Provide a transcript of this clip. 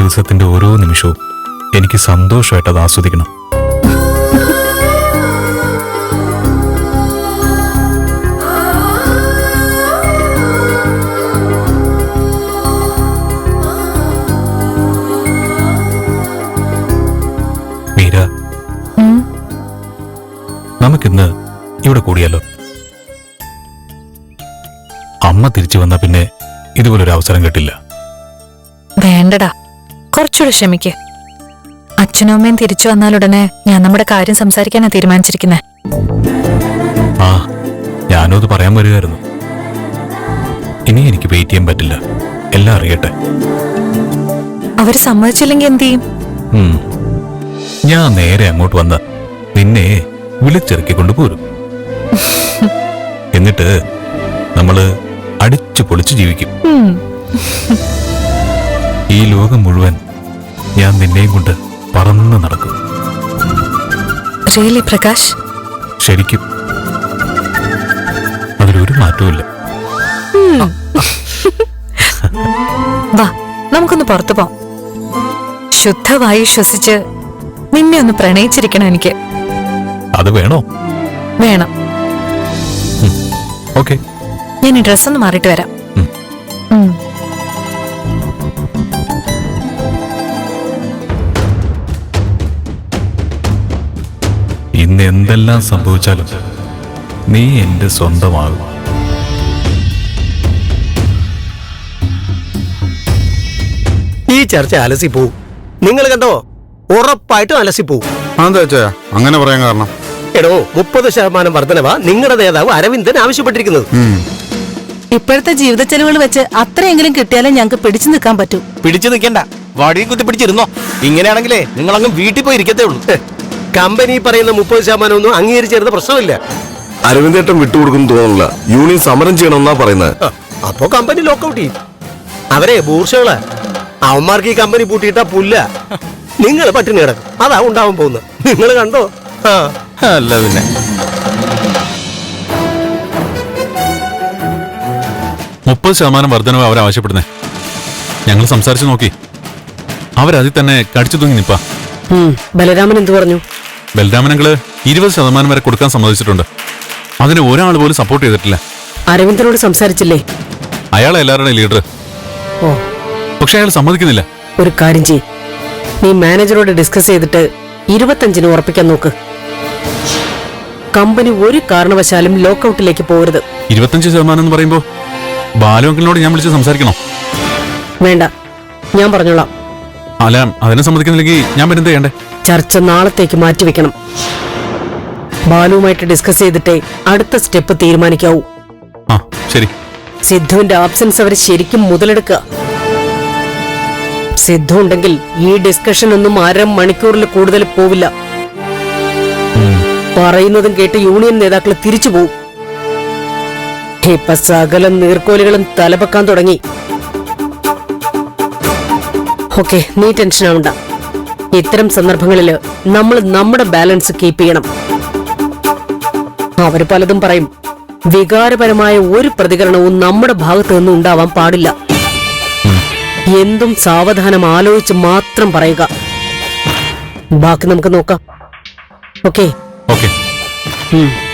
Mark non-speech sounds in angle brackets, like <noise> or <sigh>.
ദിവസത്തിന്റെ ഓരോ നിമിഷവും എനിക്ക് സന്തോഷമായിട്ട് അത് ആസ്വദിക്കണം. മീര. നമുക്കിന്ന് ഇവിടെ കൂടിയാലോ? അമ്മ തിരിച്ചു വന്ന പിന്നെ ഇതുപോലൊരു അവസരം കിട്ടില്ല. വേണ്ടടാ. കുറച്ചുകൂടെ ക്ഷമിക്ക്. അച്ഛനും അമ്മയും തിരിച്ചു വന്നാലുടനെ ഞാൻ നമ്മുടെ കാര്യം സംസാരിക്കാനാ തീരുമാനിച്ചിരിക്കുന്നത് ആ ഞാനും അത് പറയാൻ വരികയായിരുന്നു ഇനി എനിക്ക് വെയിറ്റ് ചെയ്യാൻ പറ്റില്ല. എല്ലാം അറിയട്ടെ. അവർ സമ്മതിച്ചില്ലെങ്കിൽ എന്ത് ചെയ്യും? ഉം. ഞാൻ നേരെ അങ്ങോട്ട് വന്ന നിന്നെ വിളിച്ചിറക്കിക്കൊണ്ട് പോരും. എന്നിട്ട് നമ്മൾ അടിച്ചു പൊളിച്ച് ജീവിക്കും. ഉം. ഈ ലോകം മുഴുവൻ ഞാൻ നിന്നെയും കൊണ്ട് പറന്ന് നടക്കും. റിയലി പ്രകാശ് ശരിക്കും. അതിലൊരു മാറ്റവുമില്ല. <laughs> വാ നമുക്കൊന്ന് പുറത്തു പോവാം. ശുദ്ധവായു ശ്വസിച്ച് നിന്നെ ഒന്ന് പ്രണയിച്ചിരിക്കണം എനിക്ക്. അത് വേണോ? വേണം. ഓക്കെ. ഞാൻ ഈ ഡ്രസ്സ് ഒന്ന് മാറിയിട്ട് വരാം. ഇന്ന് എന്തെല്ലാം സംഭവിച്ചാലും നീ എന്റെ സ്വന്തമാകും. ഈ ചർച്ച അലസി പോവും നിങ്ങൾ കണ്ടോ? ഉറപ്പായിട്ടും അലസി പോവും അതെന്താ അങ്ങനെ പറയാൻ കാരണം. എടോ മുപ്പത് ശതമാനം വർധനവ നിങ്ങളുടെ നേതാവ് അരവിന്ദൻ ആവശ്യപ്പെട്ടിരിക്കുന്നത്. ഇപ്പോഴത്തെ ജീവിത ചെലവുകൾ വെച്ച് അത്രയെങ്കിലും കിട്ടിയാലേ ഞങ്ങൾക്ക് പിടിച്ചു നിൽക്കാൻ പറ്റൂ. പിടിച്ചു നിൽക്കണ്ട. വടിയും കുത്തി പിടിച്ചിരുന്നോ? ഇങ്ങനെയാണെങ്കിലേ നിങ്ങൾ അങ്ങ് വീട്ടിൽ പോയി ഇരിക്കത്തേ ഉള്ളൂ. കമ്പനി പറയുന്ന മുപ്പത് ശതമാനം ഒന്നും അംഗീകരിച്ചിരുന്ന പ്രശ്നമില്ല. അരവിന്ദേട്ടൻ വിട്ടുകൊടുക്കും തോന്നുന്നില്ല. യൂണിയൻ സമരം ചെയ്യണമെന്നാ പറയുന്നത്. അപ്പോ കമ്പനി ലോക്കൗട്ട് ചെയ്യും. അവരെ ബൂർഷകൾ. അവന്മാർക്ക് ഈ കമ്പനി പൂട്ടിയിട്ടാ പുല്ല. നിങ്ങൾ പട്ടിണി കിടക്കും. അതാ ഉണ്ടാവാൻ പോകുന്നത്. നിങ്ങൾ കണ്ടോ? അല്ല പിന്നെ. മുപ്പത് ശതമാനം വർധനവ് അവർ ആവശ്യപ്പെടുന്നേ. ഞങ്ങൾ സംസാരിച്ചു നോക്കി. അവരതിൽ തന്നെ കടിച്ചു തൂങ്ങി നിപ്പാ. ബലരാമൻ എന്തു പറഞ്ഞു? ബലരാമനങ്ങൾ ഇരുപത് ശതമാനം വരെ കൊടുക്കാൻ സമ്മതിച്ചിട്ടുണ്ട്. അതിന് ഒരാൾ പോലും സപ്പോർട്ട് ചെയ്തിട്ടില്ല. അരവിന്ദനോട് സംസാരിച്ചില്ലേ? അയാൾ എല്ലാവരുടെയും ലീഡർ ഓ. പക്ഷെ അയാൾ സമ്മതിക്കുന്നില്ല. ഒരു കാര്യം ചെയ് നീ മാനേജറോട് ഡിസ്കസ് ചെയ്തിട്ട് ഇരുപത്തഞ്ചിന് ഉറപ്പിക്കാൻ നോക്ക്. കമ്പനി ഒരു കാരണവശാലും ലോക്ക്ഔട്ടിലേക്ക് പോകരുത്. ഇരുപത്തഞ്ച് ശതമാനം എന്ന് പറയുമ്പോ ബാലു അങ്കിളിനോട് ഞാൻ വിളിച്ച് സംസാരിക്കണോ? വേണ്ട. ഞാൻ പറഞ്ഞോളാം. അല്ല അതിനെ സമ്മതിക്കുന്നില്ലെങ്കിൽ ഞാൻ എന്ത് ചെയ്യണ്ടേ? ചർച്ച നാളത്തേക്ക് മാറ്റിവെക്കണം ബാലുവുമായിട്ട് ഡിസ്കസ് ചെയ്തിട്ടേ അടുത്ത സ്റ്റെപ്പ് തീരുമാനിക്കാവൂ. ആ ശരി. സിദ്ധുവിന്റെ ആബ്സെൻസ് അവർ ശരിക്കും മുതലെടുക്കുക. സിദ്ധു ഉണ്ടെങ്കിൽ ഈ ഡിസ്കഷൻ ഒന്നും അര മണിക്കൂറിൽ കൂടുതൽ പോവില്ല. പറയുന്നതും കേട്ട് യൂണിയൻ നേതാക്കൾ തിരിച്ചു പോവും. ഇപ്പൊ സകലം നീർക്കോലുകളും തലപെക്കാൻ തുടങ്ങി. ഓക്കെ നീ ടെൻഷൻ ആവണ്ട. ഇത്തരം സന്ദർഭങ്ങളിൽ നമ്മൾ നമ്മുടെ ബാലൻസ് കീപ്പ് ചെയ്യണം. അവർ പലതും പറയും. വികാരപരമായ ഒരു പ്രതികരണവും നമ്മുടെ ഭാഗത്തു നിന്നും ഉണ്ടാവാൻ പാടില്ല. എന്തും സാവധാനം ആലോചിച്ച് മാത്രം പറയുക. ബാക്കി നമുക്ക് നോക്കാം. ഓക്കെ? ഓക്കെ. ഉം.